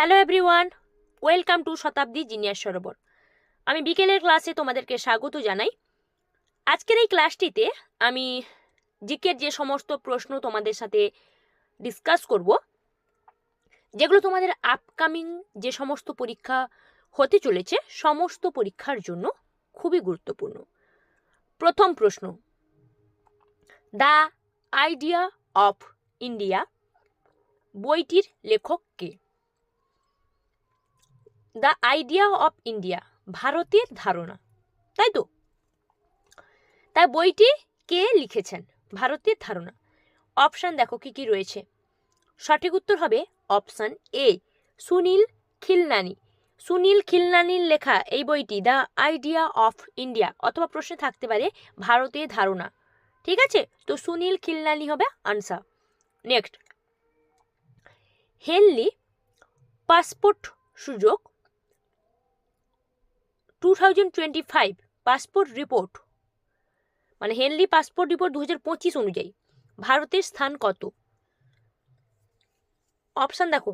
Hello everyone welcome to Shatabdi genius Sarobar আমি বিকেলের ক্লাসে তোমাদেরকে স্বাগত জানাই। আজকের এই ক্লাসটিতে আমি জিকের যে সমস্ত প্রশ্ন তোমাদের সাথে ডিসকাস করব, যেগুলো তোমাদের আপকামিং যে সমস্ত পরীক্ষা হতে চলেছে, সমস্ত পরীক্ষার জন্য খুবই গুরুত্বপূর্ণ। প্রথম প্রশ্ন দ্য আইডিয়া অফ ইন্ডিয়া বইটির লেখক কে? দ্য আইডিয়া অফ ইন্ডিয়া, ভারতের ধারণা। তাই তো? তাই বইটি কে লিখেছেন? ভারতের ধারণা। অপশান দেখো কি কি রয়েছে। সঠিক উত্তর হবে অপশান এ, সুনীল খিলনানি। সুনীল খিলনানির লেখা এই বইটি দ্য আইডিয়া অফ ইন্ডিয়া, অথবা প্রশ্নে থাকতে পারে ভারতের ধারণা। ঠিক আছে? তো সুনীল খিলনানি হবে আনসার। নেক্সট। হেনলি পাসপোর্ট সুযোগ two thousand twenty five passport report মানে হেনলি পাসপোর্ট রিপোর্ট দু হাজার পঁচিশ অনুযায়ী ভারতের স্থান কত? অপশান দেখো।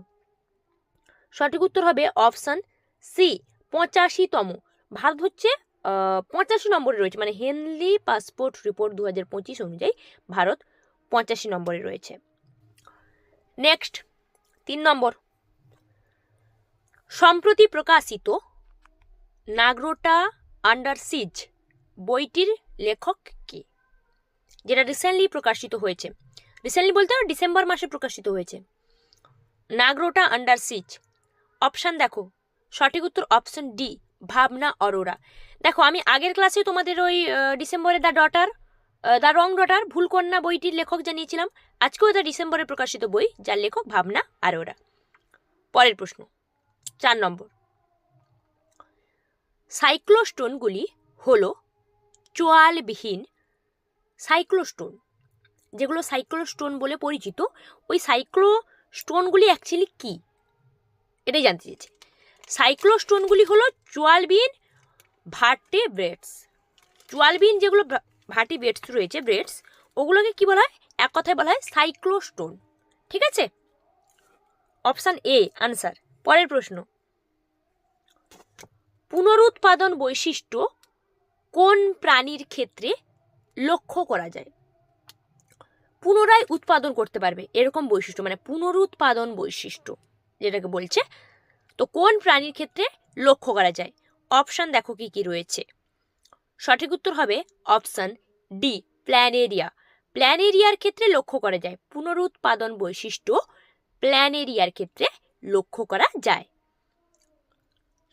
সঠিক উত্তর হবে অপশান সি পঁচাশিতম। ভারত হচ্ছে পঁচাশি নম্বরে রয়েছে মানে হেনলি পাসপোর্ট রিপোর্ট দু হাজার পঁচিশ অনুযায়ী ভারত পঁচাশি নম্বরে রয়েছে। নেক্সট তিন নম্বর। সম্প্রতি প্রকাশিত নাগরোটা আন্ডার সিজ বইটির লেখক কে? যেটা রিসেন্টলি প্রকাশিত হয়েছে। রিসেন্টলি বলতে ডিসেম্বর মাসে প্রকাশিত হয়েছে। নাগরোটা আন্ডার সিজ অপশান দেখো। সঠিক উত্তর অপশান ডি ভাবনা অরোরা। দেখো, আমি আগের ক্লাসে তোমাদের ওই ডিসেম্বরে the daughter the wrong daughter ভুল কন্যা বইটির লেখক জানিয়েছিলাম। আজকেও দ্য ডিসেম্বরে প্রকাশিত বই, যার লেখক ভাবনা আরোরা পরের প্রশ্ন, চার নম্বর। সাইক্লোস্টোনগুলি হল চোয়ালবিহীন সাইক্লোস্টোন, যেগুলো সাইক্লোস্টোন বলে পরিচিত। ওই সাইক্লোস্টোনগুলি অ্যাকচুয়ালি কি? এটাই জানতে চেয়েছি। সাইক্লোস্টোনগুলি হলো চোয়ালবিহীন ভার্টে ব্রেডস। চোয়ালবিহীন যেগুলো ভাটি ব্রেডস রয়েছে, ব্রেডস, ওগুলোকে কি বলা হয়? এক কথায় বলা হয় সাইক্লোস্টোন। ঠিক আছে? অপশান এ আনসার পরের প্রশ্ন। পুনরুৎপাদন বৈশিষ্ট্য কোন প্রাণীর ক্ষেত্রে লক্ষ্য করা যায়? পুনরায় উৎপাদন করতে পারবে, এরকম বৈশিষ্ট্য মানে পুনরুৎপাদন বৈশিষ্ট্য যেটাকে বলছে। তো কোন প্রাণীর ক্ষেত্রে লক্ষ্য করা যায়? অপশান দেখো কি কি রয়েছে। সঠিক উত্তর হবে অপশান ডি, প্ল্যানেরিয়া। প্ল্যানেরিয়ার ক্ষেত্রে লক্ষ্য করা যায়, পুনরুৎপাদন বৈশিষ্ট্য প্ল্যানেরিয়ার ক্ষেত্রে লক্ষ্য করা যায়।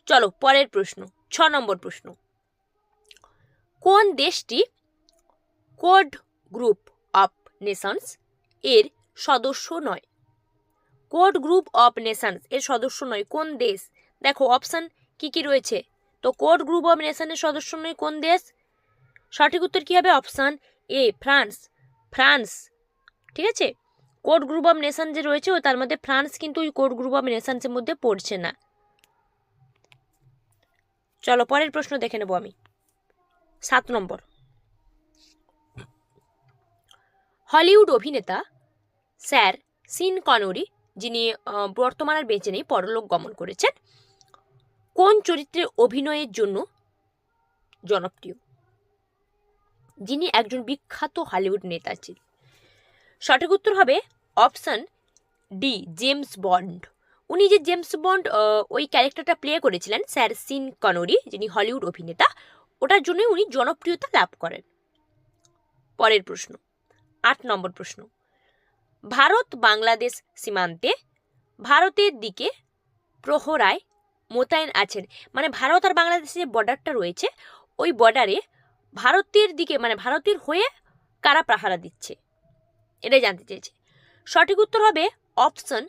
চলো, পরের প্রশ্ন, ছ নম্বর প্রশ্ন। কোন দেশটি কোড গ্রুপ অফ নেশনস এর সদস্য নয়? কোড গ্রুপ অফ নেশনস এর সদস্য নয়, কোন দেশ? দেখো, অপশান কি কি রয়েছে? তো কোড গ্রুপ অফ নেশনের সদস্য নয়, কোন দেশ? সঠিক উত্তর কী হবে? অপশান এ, ফ্রান্স। ফ্রান্স, ঠিক আছে? কোড গ্রুপ অফ নেশন যে রয়েছে, ও তার মধ্যে ফ্রান্স কিন্তু ওই কোড গ্রুপ অফ নেশনসের মধ্যে পড়ছে না। চলো, পরের প্রশ্ন দেখে নেব আমি। সাত নম্বর। হলিউড অভিনেতা স্যার সিন কনরি, যিনি বর্তমান আর বেঁচে নেই, পরলোক গমন করেছেন, কোন চরিত্রে অভিনয়ের জন্য জনপ্রিয়? যিনি একজন বিখ্যাত হলিউড নেতা ছিলেন। সঠিক উত্তর হবে অপশান ডি, জেমস বন্ড। উনি যে জেমস বন্ড ওই ক্যারেক্টারটা প্লে করেছিলেন, স্যার সিন কনরি, যিনি হলিউড অভিনেতা, ওটার জন্যই উনি জনপ্রিয়তা লাভ করেন। পরের প্রশ্ন, আট নম্বর প্রশ্ন, ভারত বাংলাদেশ সীমান্তে ভারতের দিকে প্রহরায় মোতায়েন আছেন মানে ভারত আর বাংলাদেশের যে বর্ডারটা রয়েছে, ওই বর্ডারে ভারতের দিকে মানে ভারতের হয়ে কারা পাহারা দিচ্ছে? এটাই জানতে চেয়েছে। সঠিক উত্তর হবে অপশন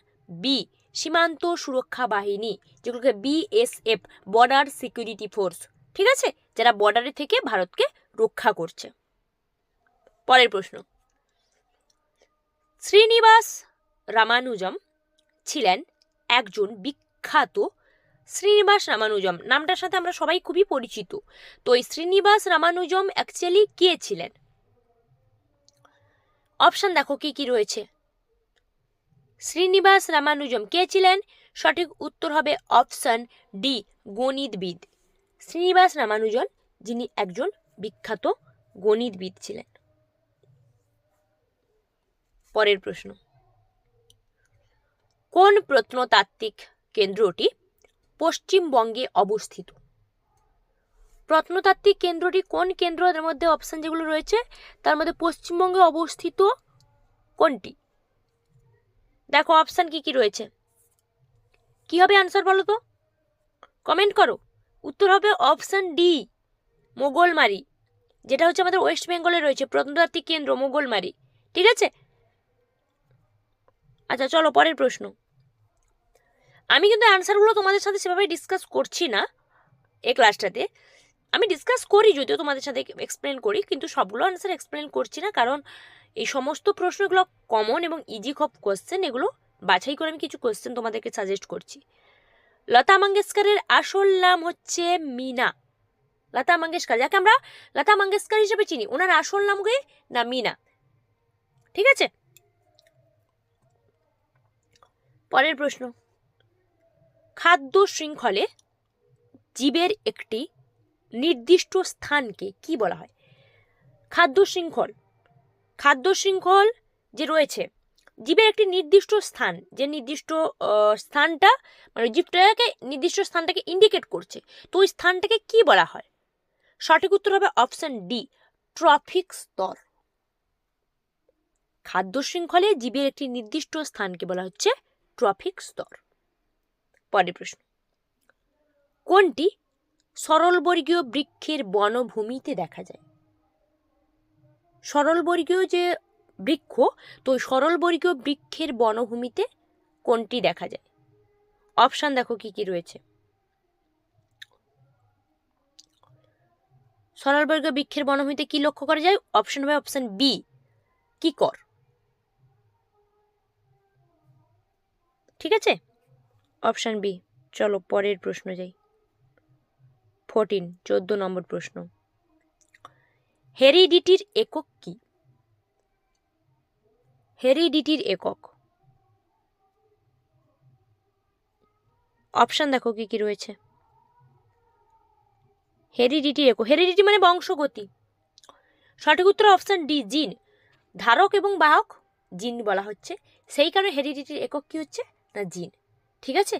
বি সীমান্ত সুরক্ষা বাহিনী, যেগুলোকে বিএসএফ বর্ডার সিকিউরিটি ফোর্স ঠিক আছে? যারা বর্ডারে থেকে ভারতকে রক্ষা করছে। পরের প্রশ্ন। শ্রীনিবাস রামানুজম ছিলেন একজন বিখ্যাত শ্রীনিবাস রামানুজম। নামটার সাথে আমরা সবাই খুবই পরিচিত। তো এই শ্রীনিবাস রামানুজম অ্যাকচুয়ালি কে ছিলেন? অপশান দেখো কি কি রয়েছে। শ্রীনিবাস রামানুজম। কে ছিলেন? সঠিক উত্তর হবে অপশন ডি, গণিতবিদ। শ্রীনিবাস রামানুজন, যিনি একজন বিখ্যাত গণিতবিদ ছিলেন। পরের প্রশ্ন। কোন প্রত্নতাত্ত্বিক কেন্দ্রটি পশ্চিমবঙ্গে অবস্থিত? প্রত্নতাত্ত্বিক কেন্দ্রটি কোন কেন্দ্রের মধ্যে অপশন যেগুলো রয়েছে? তার মধ্যে পশ্চিমবঙ্গে অবস্থিত কোনটি? দেখো অপশান কি কি রয়েছে। কি হবে আনসার বলো তো? কমেন্ট করো। উত্তর হবে অপশান ডি মোগলমারি, যেটা হচ্ছে আমাদের ওয়েস্ট বেঙ্গলে রয়েছে, প্রত্নতাত্ত্বিক কেন্দ্র, মোগলমারি, ঠিক আছে? আচ্ছা চলো পরের প্রশ্ন। আমি কিন্তু অ্যান্সারগুলো তোমাদের সাথে সেভাবে ডিসকাস করছি না, এ ক্লাসটাতে আমি ডিসকাস করি যদিও তোমাদের সাথে এক্সপ্লেন করি, কিন্তু সবগুলো অ্যান্সার এক্সপ্লেন করছি না, কারণ এই সমস্ত প্রশ্নগুলো কমন এবং ইজি খুব কোশ্চেন এগুলো বাছাই করে আমি কিছু কোশ্চেন তোমাদেরকে সাজেস্ট করছি। লতা মঙ্গেশকরের আসল নাম হচ্ছে মিনা। লতা মঙ্গেশকর, যাকে আমরা লতা মঙ্গেশকর হিসেবে চিনি। ওনার আসল নাম কে? না, মিনা। ঠিক আছে? পরের প্রশ্ন। খাদ্য শৃঙ্খলে জীবের একটি নির্দিষ্ট স্থানকে কি বলা হয়? খাদ্য শৃঙ্খল খাদ্য শৃঙ্খল যে রয়েছে, জীবের একটি নির্দিষ্ট স্থান, যে নির্দিষ্ট স্থানটা মানে জীবটাকে নির্দিষ্ট স্থানটাকে ইন্ডিকেট করছে, তো ওই স্থানটাকে কি বলা হয়? সঠিক উত্তর হবে অপশন ডি ট্রফিক স্তর। খাদ্য শৃঙ্খলে জীবের একটি নির্দিষ্ট স্থানকে বলা হচ্ছে ট্রফিক স্তর। পরের প্রশ্ন, কোনটি সরলবর্গীয় বৃক্ষের বনভূমিতে দেখা যায়? সরলবর্গীয় যে বৃক্ষ, তো সরলবর্গীয় বৃক্ষের বনভূমিতে কোনটি দেখা যায়? অপশান দেখো কি কি রয়েছে। সরলবর্গীয় বৃক্ষের বনভূমিতে কি লক্ষ্য করা যায়? অপশন হবে অপশন বি কি কর ঠিক আছে? অপশন বি চলো পরের প্রশ্ন যাই। ফোরটিন চোদ্দ নম্বর প্রশ্ন। হেরিডিটির একক কি? হেরিডিটির একক। অপশন দেখো কি কি রয়েছে। হেরিডিটির একক। হেরিডিটি মানে বংশগতি। সঠিক উত্তর অপশন ডি, জিন। ধারক এবং বাহক, জিন বলা হচ্ছে। সেই কারণে হেরিডিটির একক কি হচ্ছে? না, জিন। ঠিক আছে?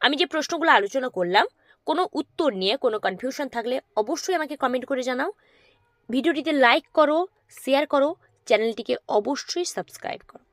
আমি যে প্রশ্নগুলো আলোচনা করলাম, কোনো উত্তর নিয়ে কোনো কনফিউশন থাকলে অবশ্যই আমাকে কমেন্ট করে জানাও। ভিডিওটিতে লাইক করো শেয়ার করো চ্যানেলটিকে অবশ্যই সাবস্ক্রাইব করো।